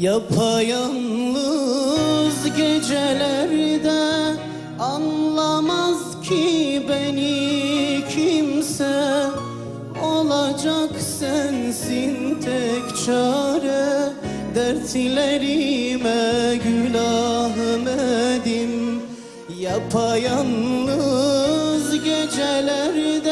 Yapayalnız gecelerde anlamaz ki beni kimse. Olacak sensin tek çare Dertlerime gül Ahmet'im Yapayalnız gecelerde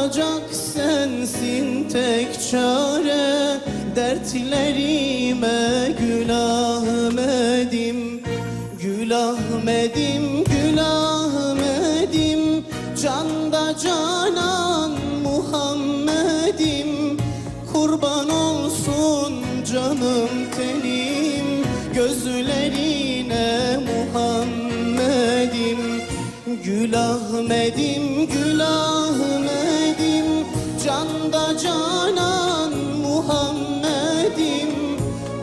Olacak sensin tek çare. Dertlerime gül Ahmet'im Gül Ahmet'im, Gül Ahmet'im Canda canan Muhammed'im. Kurban olsun canım tenim. Gözlerine Muhammed'im. Gül Ahmet'im, Gül Ahmet'im Canda canan Muhammed'im.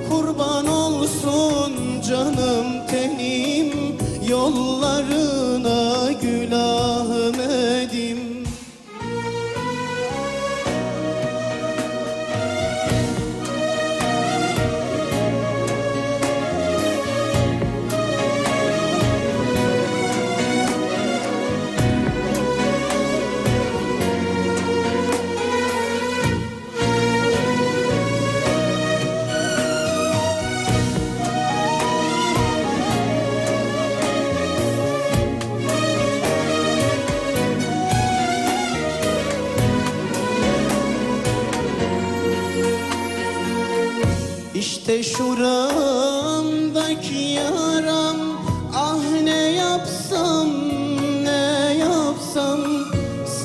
Kurban olsun canım tenim Yollarına İşte şuramdaki yaram Ah ne yapsam ne yapsam?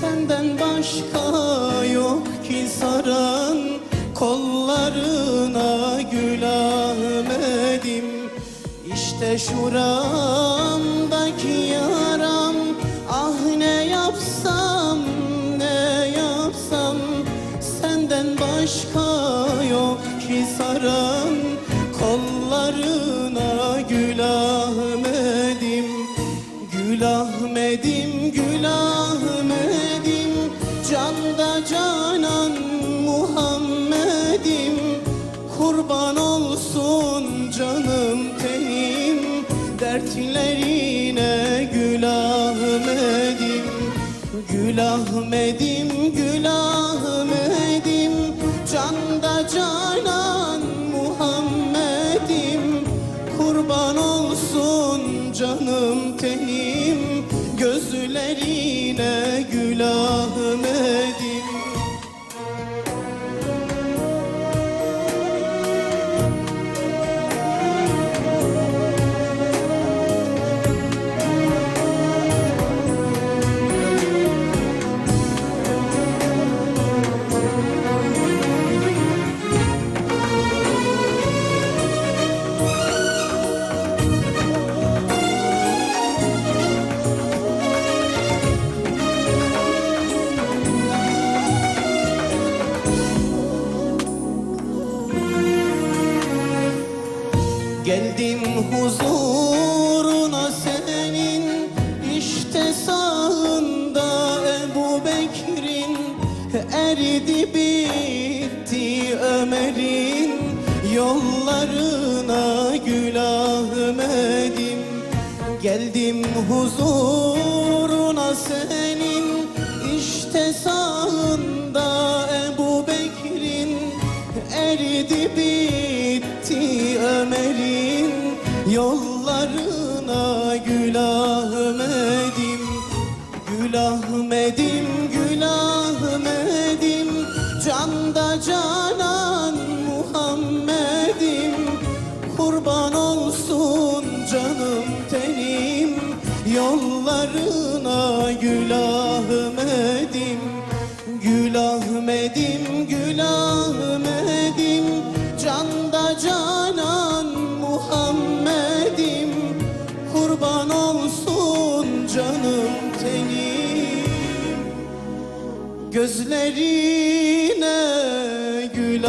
Senden başka yok ki saran Kollarına gül Ahmet'im İşte şuramdaki yaram Ah ne yapsam ne yapsam? Senden başka yok ki saran Kollarına gül Ahmet'im Gül Ahmet'im, Gül Ahmet'im Canda canan Muhammed'im. Kurban olsun canım tenim Dertlerine Gül Ahmet'im Gül Ahmet'im, Gül Ahmet'im Gözlerine Gül Geldim huzuruna senin işte sağında Ebu Bekir'in. Eridi bitti Ömer'in. Yollarına gül Ahmet'im Geldim huzuruna senin işte yollarına Gül Ahmet'im Gül Ahmet'im Gül Ahmet'im Canda canan Muhammed'im Kurban olsun canım tenim. Yollarına Gül Ahmet'im Gül Ahmet'im, Gözlerine gül